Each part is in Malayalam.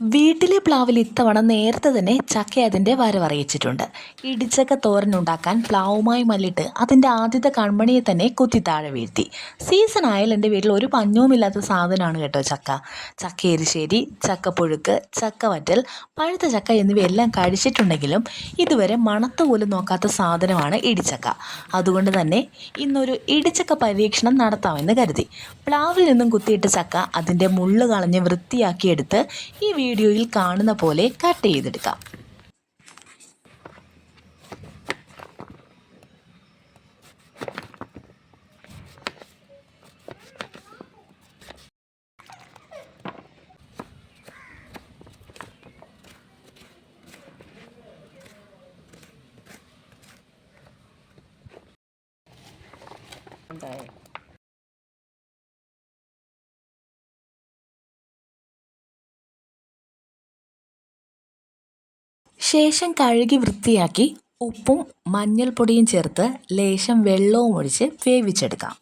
വീട്ടിലെ പ്ലാവിൽ ഇത്തവണ നേരത്തെ തന്നെ ചക്ക അതിന്റെ വരവറിയിച്ചിട്ടുണ്ട് ഇടിച്ചക്ക തോരൻ ഉണ്ടാക്കാൻ പ്ലാവുമായി മല്ലിട്ട് അതിന്റെ ആദ്യത്തെ കൺമണിയെ തന്നെ കുത്തി താഴെ വീഴ്ത്തി. സീസൺ ആയാൽ എന്റെ വീട്ടിൽ ഒരു പഞ്ഞവുമില്ലാത്ത സാധനമാണ് കേട്ടോ ചക്ക. ചക്ക എരിശ്ശേരി ചക്കപ്പുഴുക്ക് ചക്കവറ്റൽ പഴുത്ത ചക്ക എന്നിവയെല്ലാം കഴിച്ചിട്ടുണ്ടെങ്കിലും ഇതുവരെ മണത്ത് പോലും നോക്കാത്ത സാധനമാണ് ഇടിച്ചക്ക. അതുകൊണ്ട് തന്നെ ഇന്നൊരു ഇടിച്ചക്ക പരീക്ഷണം നടത്താമെന്ന് കരുതി. പ്ലാവിൽ നിന്നും കുത്തിയിട്ട ചക്ക അതിന്റെ മുള്ള് കളഞ്ഞ് വൃത്തിയാക്കിയെടുത്ത് ഈ വീഡിയോയിൽ കാണുന്ന പോലെ കട്ട് ചെയ്തെടുക്കാം. ശേഷം കഴുകി വൃത്തിയാക്കി ഉപ്പും മഞ്ഞൾപ്പൊടിയും ചേർത്ത് ലേശം വെള്ളവും ഒഴിച്ച് വേവിച്ചെടുക്കാം.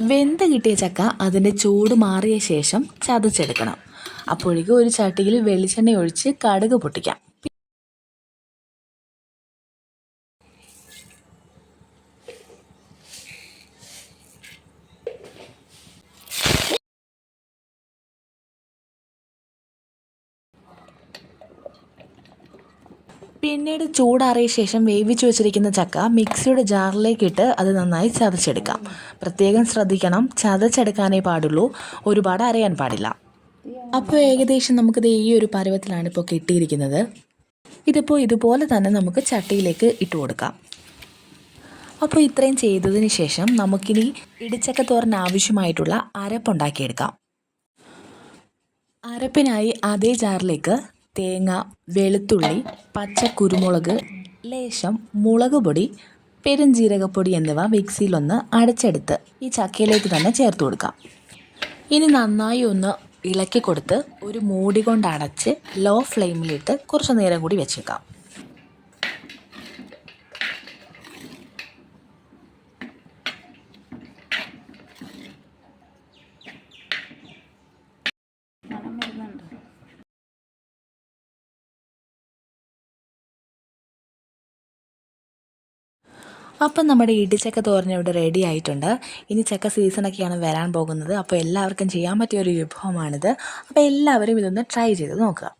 വെന്ത് കിട്ടിയ ചക്ക അതിന്റെ ചൂട് മാറിയ ശേഷം ചതച്ചെടുക്കണം. അപ്പോഴേക്കും ഒരു ചട്ടിയിൽ വെളിച്ചെണ്ണ ഒഴിച്ച് കടുക് പൊട്ടിക്കാം. പിന്നീട് ചൂടാറിയ ശേഷം വേവിച്ചു വെച്ചിരിക്കുന്ന ചക്ക മിക്സിയുടെ ജാറിലേക്ക് ഇട്ട് അത് നന്നായി ചതച്ചെടുക്കാം. പ്രത്യേകം ശ്രദ്ധിക്കണം ചതച്ചെടുക്കാനേ പാടുള്ളൂ. ഒരുപാട് അരയാൻ പാടില്ല. അപ്പോൾ ഏകദേശം നമുക്കിത് ഈ ഒരു പരുവത്തിലാണ് ഇപ്പോൾ കിട്ടിയിരിക്കുന്നത്. ഇതിപ്പോൾ ഇതുപോലെ തന്നെ നമുക്ക് ചട്ടിയിലേക്ക് ഇട്ട് കൊടുക്കാം. അപ്പോൾ ഇത്രയും ചെയ്തതിന് ശേഷം നമുക്കിനി ഇടിച്ചക്ക തോരൻ ആവശ്യമായിട്ടുള്ള അരപ്പുണ്ടാക്കിയെടുക്കാം അരപ്പിനായി അതേ ജാറിലേക്ക് തേങ്ങ വെളുത്തുള്ളി പച്ച കുരുമുളക് ലേശം മുളക് പൊടി പെരുംജീരകപ്പൊടി എന്നിവ മിക്സിയിലൊന്ന് അടച്ചെടുത്ത് ഈ ചക്കയിലേക്ക് തന്നെ ചേർത്ത് കൊടുക്കാം. ഇനി നന്നായി ഒന്ന് ഇളക്കി കൊടുത്ത് ഒരു മൂടി കൊണ്ട് അടച്ച് ലോ ഫ്ലെയിമിലിട്ട് കുറച്ച് നേരം കൂടി വെച്ചേക്കാം. അപ്പം നമ്മുടെ ഇടിച്ചക്ക തോരൻ ഇവിടെ റെഡി ആയിട്ടുണ്ട്. ഇനി ചക്ക സീസണൊക്കെയാണ് വരാൻ പോകുന്നത്. അപ്പോൾ എല്ലാവർക്കും ചെയ്യാൻ പറ്റിയ ഒരു വിഭവമാണിത്. അപ്പോൾ എല്ലാവരും ഇതൊന്ന് ട്രൈ ചെയ്ത് നോക്കുക.